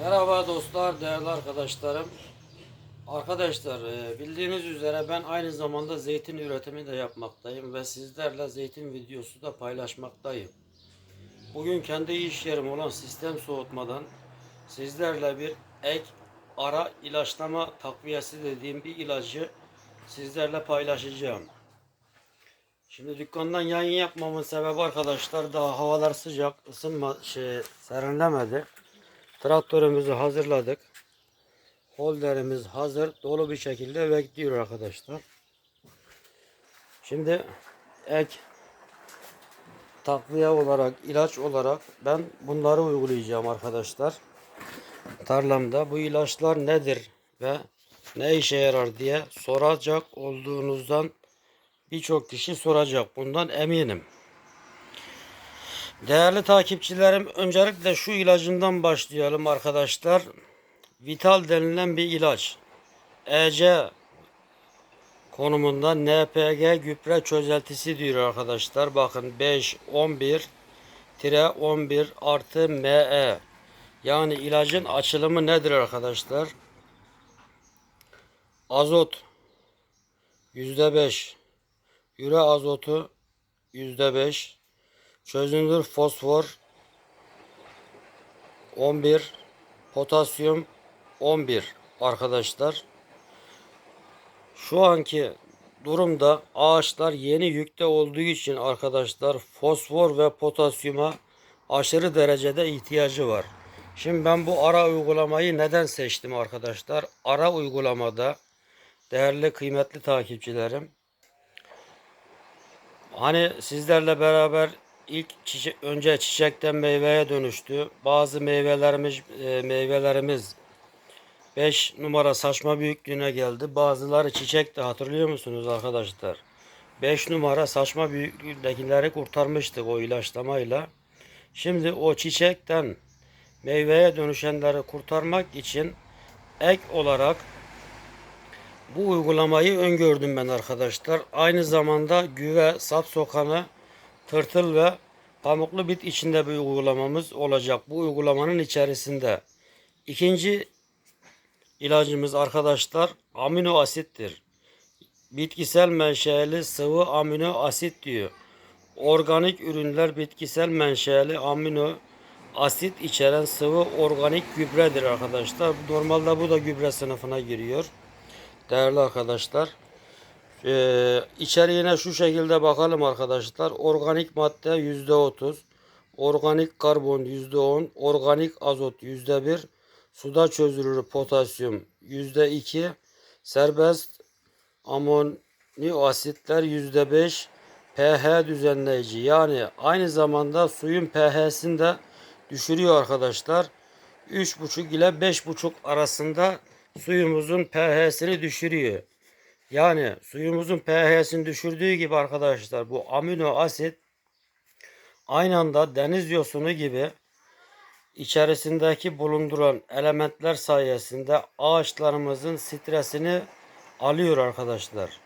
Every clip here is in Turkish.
Merhaba dostlar, değerli arkadaşlarım. Arkadaşlar e, bildiğiniz üzere ben aynı zamanda zeytin üretimi de yapmaktayım ve sizlerle zeytin videosu da paylaşmaktayım. Bugün kendi iş yerim olan sistem soğutmadan sizlerle bir ek ara ilaçlama takviyesi dediğim bir ilacı sizlerle paylaşacağım. Şimdi dükkandan yayın yapmamın sebebi arkadaşlar daha havalar sıcak ısınma şey serinlemedi. Traktörümüzü hazırladık. Holderimiz hazır. Dolu bir şekilde bekliyor arkadaşlar. Şimdi ek takviye olarak, ilaç olarak ben bunları uygulayacağım arkadaşlar. Tarlamda bu ilaçlar nedir ve ne işe yarar diye soracak olduğunuzdan birçok kişi soracak. Bundan eminim. Değerli takipçilerim öncelikle şu ilacından başlayalım arkadaşlar. Vital denilen bir ilaç. EC konumunda NPG gübre çözeltisi diyor arkadaşlar. Bakın 5 11 tire 11 artı ME. Yani ilacın açılımı nedir arkadaşlar? Azot %5 Üre azotu %5 Çözünür fosfor 11 potasyum 11 arkadaşlar. Şu anki durumda ağaçlar yeni yükte olduğu için arkadaşlar fosfor ve potasyuma aşırı derecede ihtiyacı var. Şimdi ben bu ara uygulamayı neden seçtim arkadaşlar? Ara uygulamada değerli kıymetli takipçilerim Hani sizlerle beraber ilk çiçek, önce çiçekten meyveye dönüştü. Bazı meyvelerimiz e, meyvelerimiz 5 numara saçma büyüklüğüne geldi. Bazıları çiçekti hatırlıyor musunuz arkadaşlar? 5 numara saçma büyüklüğündekileri kurtarmıştık o ilaçlamayla. Şimdi o çiçekten meyveye dönüşenleri kurtarmak için ek olarak bu uygulamayı öngördüm ben arkadaşlar. Aynı zamanda güve, sap sokanı, tırtıl ve pamuklu bit içinde bir uygulamamız olacak. Bu uygulamanın içerisinde. İkinci ilacımız arkadaşlar amino asittir. Bitkisel menşeli sıvı amino asit diyor. Organik ürünler bitkisel menşeli amino asit içeren sıvı organik gübredir arkadaşlar. Normalde bu da gübre sınıfına giriyor. Değerli arkadaşlar. Ee, içeriğine şu şekilde bakalım arkadaşlar. Organik madde %30. Organik karbon %10. Organik azot %1. Suda çözülür potasyum %2. Serbest amino asitler %5. pH düzenleyici yani aynı zamanda suyun pH'sini de düşürüyor arkadaşlar. 3,5 ile 5,5 arasında suyumuzun pH'sini düşürüyor. Yani suyumuzun pH'sini düşürdüğü gibi arkadaşlar bu amino asit aynı anda deniz yosunu gibi içerisindeki bulunduran elementler sayesinde ağaçlarımızın stresini alıyor arkadaşlar.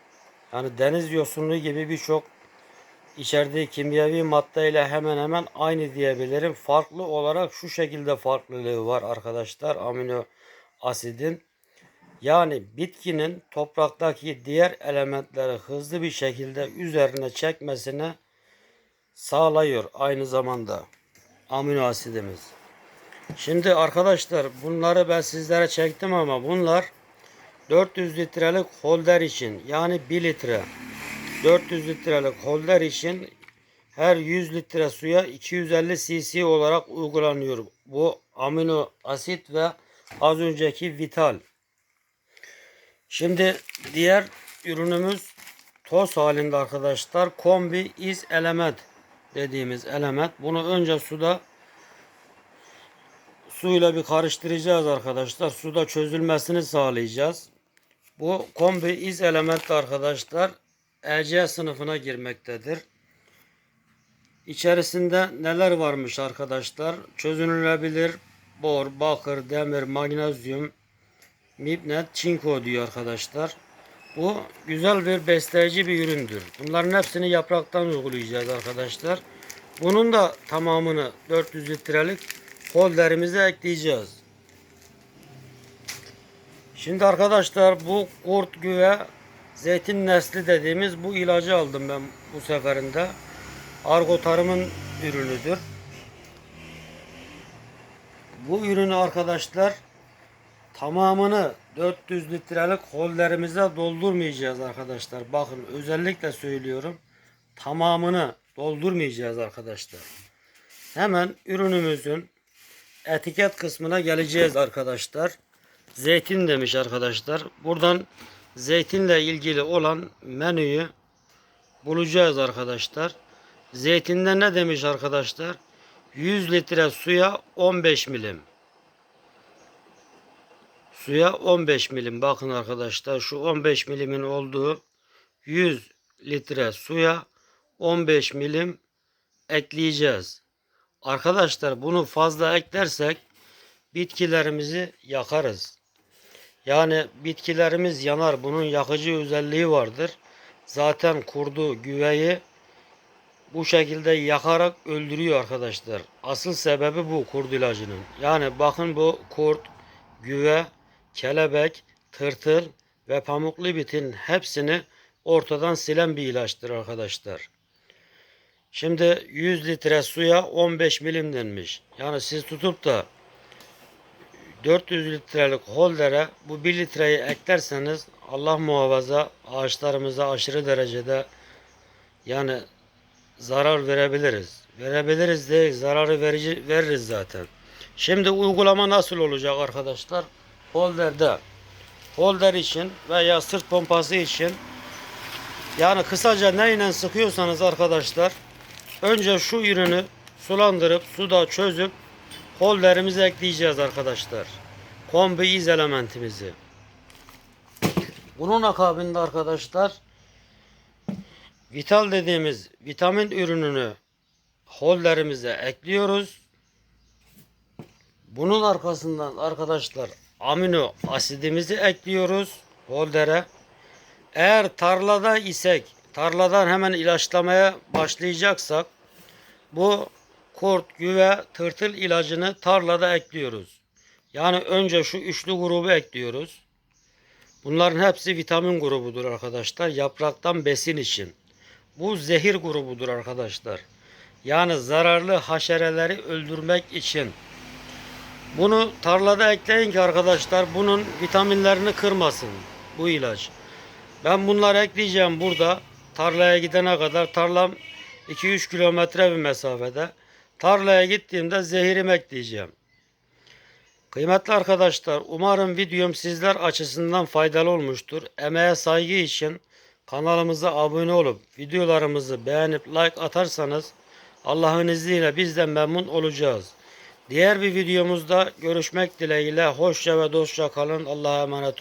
Yani deniz yosunu gibi birçok içerdiği kimyevi maddeyle hemen hemen aynı diyebilirim. Farklı olarak şu şekilde farklılığı var arkadaşlar amino asidin. Yani bitkinin topraktaki diğer elementleri hızlı bir şekilde üzerine çekmesine sağlıyor aynı zamanda amino asidimiz. Şimdi arkadaşlar bunları ben sizlere çektim ama bunlar 400 litrelik holder için yani 1 litre 400 litrelik holder için her 100 litre suya 250 cc olarak uygulanıyor. Bu amino asit ve az önceki vital. Şimdi diğer ürünümüz toz halinde arkadaşlar. Kombi iz element dediğimiz element. Bunu önce suda suyla bir karıştıracağız arkadaşlar. Suda çözülmesini sağlayacağız. Bu kombi iz element arkadaşlar EC sınıfına girmektedir. İçerisinde neler varmış arkadaşlar? Çözünülebilir bor, bakır, demir, magnezyum, Mibnet Çinko diyor arkadaşlar. Bu güzel bir besleyici bir üründür. Bunların hepsini yapraktan uygulayacağız arkadaşlar. Bunun da tamamını 400 litrelik holderimize ekleyeceğiz. Şimdi arkadaşlar bu kurt güve zeytin nesli dediğimiz bu ilacı aldım ben bu seferinde. Argo Tarım'ın ürünüdür. Bu ürünü arkadaşlar tamamını 400 litrelik hollerimize doldurmayacağız arkadaşlar. Bakın özellikle söylüyorum. Tamamını doldurmayacağız arkadaşlar. Hemen ürünümüzün etiket kısmına geleceğiz arkadaşlar. Zeytin demiş arkadaşlar. Buradan zeytinle ilgili olan menüyü bulacağız arkadaşlar. Zeytinde ne demiş arkadaşlar? 100 litre suya 15 milim. Suya 15 milim. Bakın arkadaşlar şu 15 milimin olduğu 100 litre suya 15 milim ekleyeceğiz. Arkadaşlar bunu fazla eklersek bitkilerimizi yakarız. Yani bitkilerimiz yanar. Bunun yakıcı özelliği vardır. Zaten kurdu, güveyi bu şekilde yakarak öldürüyor arkadaşlar. Asıl sebebi bu kurt ilacının. Yani bakın bu kurt, güve, kelebek, tırtıl ve pamuklu bitin hepsini ortadan silen bir ilaçtır arkadaşlar. Şimdi 100 litre suya 15 milim denmiş. Yani siz tutup da 400 litrelik holdere bu 1 litreyi eklerseniz Allah muhafaza ağaçlarımıza aşırı derecede yani zarar verebiliriz. Verebiliriz değil, zararı verici, veririz zaten. Şimdi uygulama nasıl olacak arkadaşlar? Holderde holder için veya sırt pompası için yani kısaca neyle sıkıyorsanız arkadaşlar önce şu ürünü sulandırıp suda çözüp holderimize ekleyeceğiz arkadaşlar. Kombi iz elementimizi. Bunun akabinde arkadaşlar Vital dediğimiz vitamin ürününü holderimize ekliyoruz. Bunun arkasından arkadaşlar amino asidimizi ekliyoruz holdere. Eğer tarlada isek, tarladan hemen ilaçlamaya başlayacaksak bu kurt, güve, tırtıl ilacını tarlada ekliyoruz. Yani önce şu üçlü grubu ekliyoruz. Bunların hepsi vitamin grubudur arkadaşlar. Yapraktan besin için. Bu zehir grubudur arkadaşlar. Yani zararlı haşereleri öldürmek için. Bunu tarlada ekleyin ki arkadaşlar bunun vitaminlerini kırmasın bu ilaç. Ben bunları ekleyeceğim burada. Tarlaya gidene kadar tarlam 2-3 kilometre bir mesafede. Tarlaya gittiğimde zehirimi ekleyeceğim. Kıymetli arkadaşlar umarım videom sizler açısından faydalı olmuştur. Emeğe saygı için kanalımıza abone olup videolarımızı beğenip like atarsanız Allah'ın izniyle biz de memnun olacağız. Diğer bir videomuzda görüşmek dileğiyle hoşça ve dostça kalın. Allah'a emanet olun.